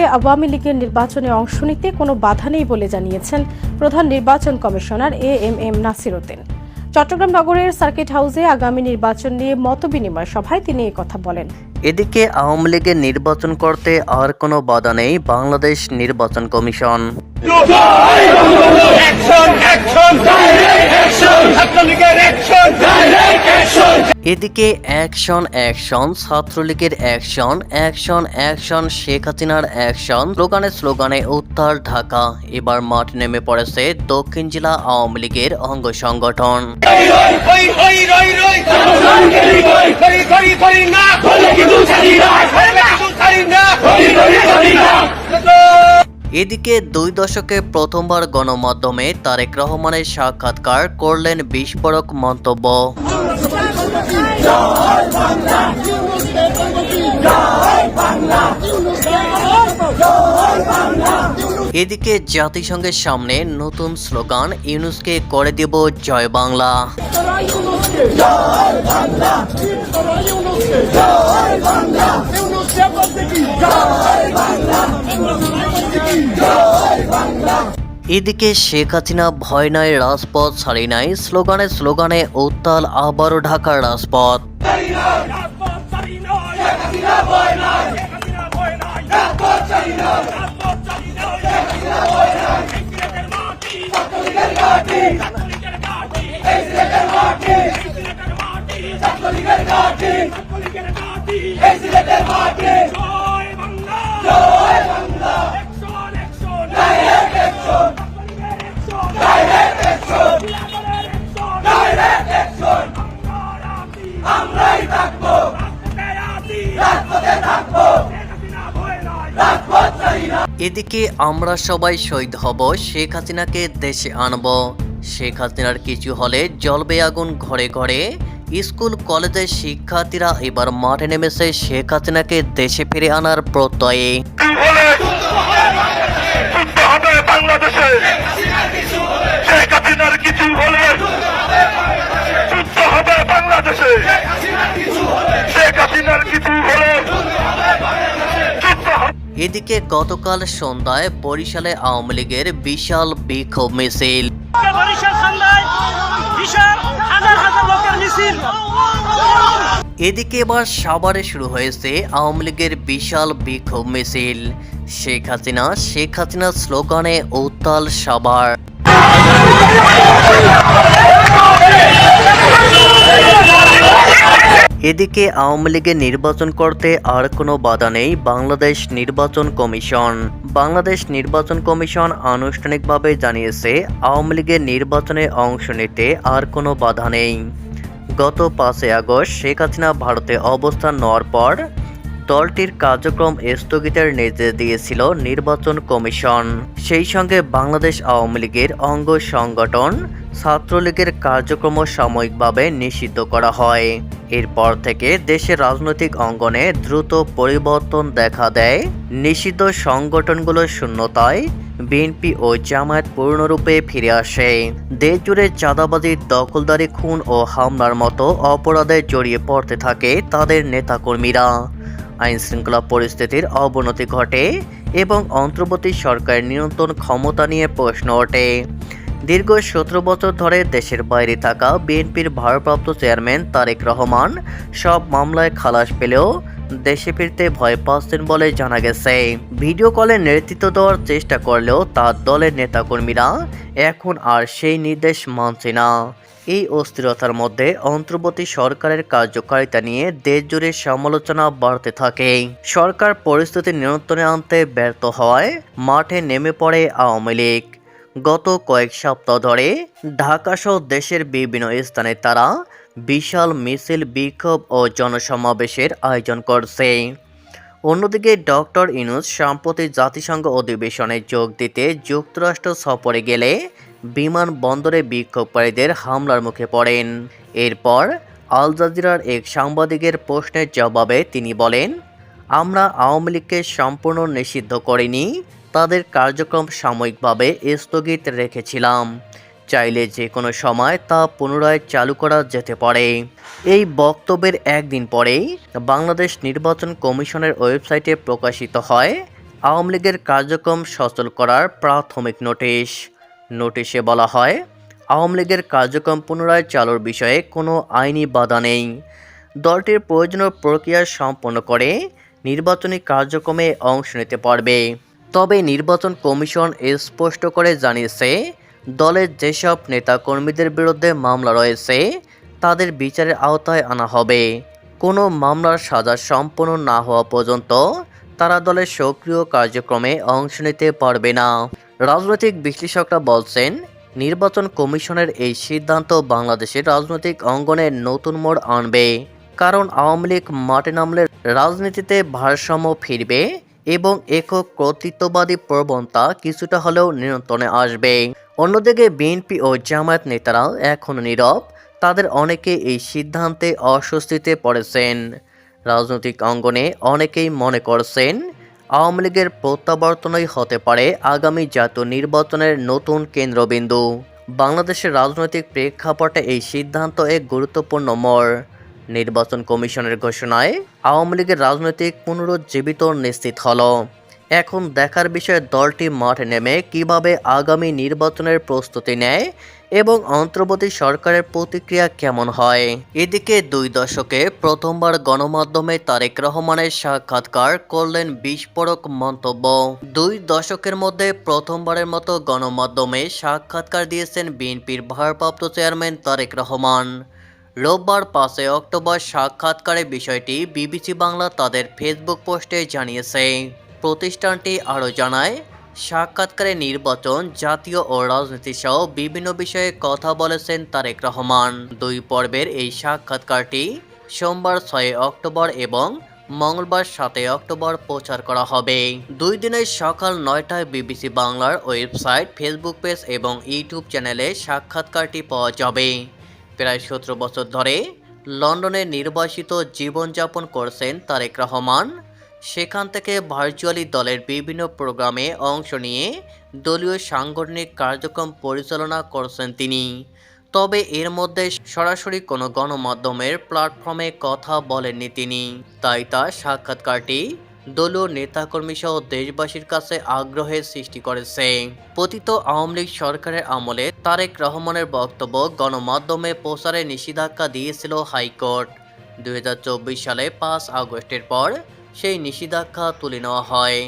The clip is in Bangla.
এ আওয়ামী লীগের নির্বাচনে অংশ নিতে কোনো বাধা নেই বলে জানিয়েছেন প্রধান নির্বাচন commissioner A M M Nasir Uddin Chittagong নগরের সার্কিট হাউসে আগামী নির্বাচন নিয়ে মতবিনিময় সভায় তিনি কথা বলেন। এদিকে আওয়ামী লীগের নির্বাচন করতে আর কোনো বাধা নেই বাংলাদেশ নির্বাচন কমিশন এদিকে অ্যাকশন অ্যাকশন ছাত্রলীগের অ্যাকশন অ্যাকশন অ্যাকশন শেখ হাসিনার অ্যাকশন স্লোগানে স্লোগানে উত্তাল ঢাকা এবার মাঠ নেমে পড়েছে দক্ষিণ জেলা আওয়ামী লীগের অঙ্গ সংগঠন হই হই হই রই রই করি করি করি না বলে কিন্তু ছাড়ি না বলে কিন্তু ছাড়ি না করি করি করি না এদিকে দুই দশকে প্রথমবার গণমাধ্যমে তারেক রহমানের সাক্ষাৎকার করলেন বিস্ফোরক মন্তব্য এদিকে জাতিসংঘের সামনে নতুন স্লোগান ইউনুসকে করে দেব জয় বাংলা এদিকে শেখ হাসিনা ভয় নাই, রাজপথ ছাড়ি নাই, স্লোগানে স্লোগানে উত্তাল আবারও ঢাকার রাজপথ। রাজপথ ছাড়ি না। এদিকে আমরা সবাই শহীদ হব শেখ হাসিনাকে দেশে আনব। শেখ হাসিনার কিছু হলে জ্বলবে আগুন ঘরে ঘরে। স্কুল কলেজের শিক্ষার্থীরা এবার মাঠে নেমেছে শেখ হাসিনাকে দেশে ফিরে আনার প্রত্যয়ে। বলে যুদ্ধ হবে বাংলাদেশে। শেখ হাসিনার কিছু হলে হবে এদিকে গতকাল সন্ধ্যায় বরিশালে আওয়ামী লীগের বিশাল বিক্ষোভ মিছিল। এদিকে এবার সাভারে শুরু হয়েছে আওয়ামী লীগের বিশাল বিক্ষোভ মিছিল। শেখ হাসিনা শেখ হাসিনা স্লোগানে উত্তাল সাভার। এদিকে আওয়ামী লীগের নির্বাচন করতে আর কোনো বাধা নেই বাংলাদেশ নির্বাচন কমিশন। বাংলাদেশ নির্বাচন কমিশন আনুষ্ঠানিকভাবে জানিয়েছে, আওয়ামী লীগের নির্বাচনে অংশ নিতে আর কোনো বাধা নেই। গত পাঁচই আগস্ট শেখ হাসিনা ভারতে অবস্থান নেওয়ার পর দলটির কার্যক্রম স্থগিতের নির্দেশ দিয়েছিল নির্বাচন কমিশন। সেই সঙ্গে বাংলাদেশ আওয়ামী লীগের অঙ্গ সংগঠন ছাত্রলীগের কার্যক্রম সাময়িকভাবে নিষিদ্ধ করা হয়। এরপর থেকে দেশের রাজনৈতিক অঙ্গনে দ্রুত পরিবর্তন দেখা দেয়। নিষিদ্ধ সংগঠনগুলোর শূন্যতায় বিএনপি ও জামায়াত পূর্ণরূপে ফিরে আসে। দেশ জুড়ে চাঁদাবাজি দখলদারি, খুন ও হামলার মতো অপরাধে জড়িয়ে পড়তে থাকে তাদের নেতাকর্মীরা। আইন শৃঙ্খলা পরিস্থিতির অবনতি ঘটে এবং অন্তর্বর্তী সরকারের নিয়ন্ত্রণ ক্ষমতা নিয়ে প্রশ্ন ওঠে। দীর্ঘ সতেরো বছর ধরে দেশের বাইরে থাকা বিএনপির ভারপ্রাপ্ত চেয়ারম্যান তারেক রহমান সব মামলায় খালাস পেলেও দেশে ফিরতে ভয় পাচ্ছেন বলে জানা গেছে। ভিডিও কলে নেতৃত্ব দেওয়ার চেষ্টা করলেও তার দলের নেতাকর্মীরা এখন আর সেই নির্দেশ মানছে না। এই অস্থিরতার মধ্যে অন্তর্বর্তী সরকারের কার্যকারিতা নিয়ে দেশজুড়ে সমালোচনা বাড়তে থাকে। সরকার পরিস্থিতি নিয়ন্ত্রণে আনতে ব্যর্থ হওয়ায় মাঠে নেমে পড়ে আওয়ামী লীগ। গত কয়েক সপ্তাহ ধরে ঢাকা সহ দেশের বিভিন্ন স্থানে তারা বিশাল মিছিল, বিক্ষোভ ও জনসমাবেশের আয়োজন করছে। অন্যদিকে ডক্টর ইনুস সম্প্রতি জাতিসংঘ অধিবেশনে যোগ দিতে যুক্তরাষ্ট্র সফরে গেলে বিমানবন্দরে বিক্ষোভকারীদের হামলার মুখে পড়েন। এরপর আল জাজিরার এক সাংবাদিকের প্রশ্নের জবাবে তিনি বলেন, আমরা আওয়ামী লীগকে সম্পূর্ণ নিষিদ্ধ করিনি। তাদের কার্যক্রম সাময়িকভাবে স্থগিত রেখেছিলাম। চাইলে যে কোনো সময় তা পুনরায় চালু করা যেতে পারে। এই বক্তব্যের একদিন পরেই বাংলাদেশ নির্বাচন কমিশনের ওয়েবসাইটে প্রকাশিত হয় আওয়ামী লীগের কার্যক্রম সচল করার প্রাথমিক নোটিশ। নোটিশে বলা হয়, আওয়ামী লীগের কার্যক্রম পুনরায় চালুর বিষয়ে কোনো আইনি বাধা নেই। দলটির প্রয়োজনীয় প্রক্রিয়া সম্পন্ন করে নির্বাচনী কার্যক্রমে অংশ নিতে পারবে। তবে নির্বাচন কমিশন স্পষ্ট করে জানিয়েছে, দলের যেসব নেতাকর্মীদের বিরুদ্ধে মামলা রয়েছে, তাদের বিচারের আওতায় আনা হবে। কোনো মামলার সাজা সম্পন্ন না হওয়া পর্যন্ত তারা দলের সক্রিয় কার্যক্রমে অংশ নিতে পারবে না। রাজনৈতিক বিশ্লেষকরা বলছেন, নির্বাচন কমিশনের এই সিদ্ধান্ত বাংলাদেশের রাজনৈতিক অঙ্গনে নতুন মোড় আনবে। কারণ আওয়ামী লীগ মাঠে নামলে রাজনীতিতে ভারসাম্য ফিরবে এবং একক কর্তৃত্ববাদী প্রবণতা কিছুটা হলেও নিয়ন্ত্রণে আসবে। অন্যদিকে বিএনপি ও জামায়াত নেতারা এখনও নীরব। তাদের অনেকে এই সিদ্ধান্তে অস্বস্তিতে পড়েছেন। রাজনৈতিক অঙ্গনে অনেকেই মনে করছেন, আওয়ামী লীগের প্রত্যাবর্তনই হতে পারে আগামী জাতীয় নির্বাচনের নতুন কেন্দ্রবিন্দু। বাংলাদেশের রাজনৈতিক প্রেক্ষাপটে এই সিদ্ধান্ত এক গুরুত্বপূর্ণ মোড়। নির্বাচন কমিশনের ঘোষণায় আওয়ামী লীগের রাজনৈতিক পুনরুজ্জীবিত নিশ্চিত হলো। এখন দেখার বিষয়ে দলটি মাঠে নেমে কীভাবে আগামী নির্বাচনের প্রস্তুতি নেয় এবং অন্তর্বর্তী সরকারের প্রতিক্রিয়া কেমন হয়? এদিকে দুই দশকে প্রথমবার গণমাধ্যমে তারেক রহমানের সাক্ষাৎকার করলেন বিস্ফোরক মন্তব্য। দুই দশকের মধ্যে প্রথমবারের মতো গণমাধ্যমে সাক্ষাৎকার দিয়েছেন বিএনপির ভারপ্রাপ্ত চেয়ারম্যান তারেক রহমান। রোববার পাঁচই অক্টোবর সাক্ষাৎকারের বিষয়টি বিবিসি বাংলা তাদের ফেসবুক পোস্টে জানিয়েছে। প্রতিষ্ঠানটি আরও জানায় সাক্ষাৎকারে নির্বাচন জাতীয় ও রাজনীতি সহ বিভিন্ন বিষয়ে কথা বলেছেন তারেক রহমান। দুই পর্বের এই সাক্ষাৎকারটি সোমবার ছয় অক্টোবর এবং মঙ্গলবার সাতই অক্টোবর প্রচার করা হবে। দুই দিনের সকাল নয়টায় বিবিসি বাংলার ওয়েবসাইট, ফেসবুক পেজ এবং ইউটিউব চ্যানেলে সাক্ষাৎকারটি পাওয়া যাবে। প্রায় সতেরো বছর ধরে লন্ডনে নির্বাসিত জীবনযাপন করছেন তারেক রহমান। সেখান থেকে ভার্চুয়ালি দলের বিভিন্ন প্রোগ্রামে অংশ নিয়ে দলীয় সাংগঠনিক কার্যক্রম পরিচালনা করছেন তিনি। তবে এর মধ্যে সরাসরি কোনো গণমাধ্যমের প্ল্যাটফর্মে কথা বলেননি তিনি। তাই তার সাক্ষাৎকারটি দলীয় নেতাকর্মী সহ দেশবাসীর কাছে আগ্রহের সৃষ্টি করেছে। পতিত আওয়ামী লীগ সরকারের আমলে তারেক রহমানের বক্তব্য গণমাধ্যমে প্রচারে নিষেধাজ্ঞা দিয়েছিল হাইকোর্ট। দুই হাজার চব্বিশ সালে পাঁচ আগস্টের পর সেই নিষেধাজ্ঞা তুলে নেওয়া হয়।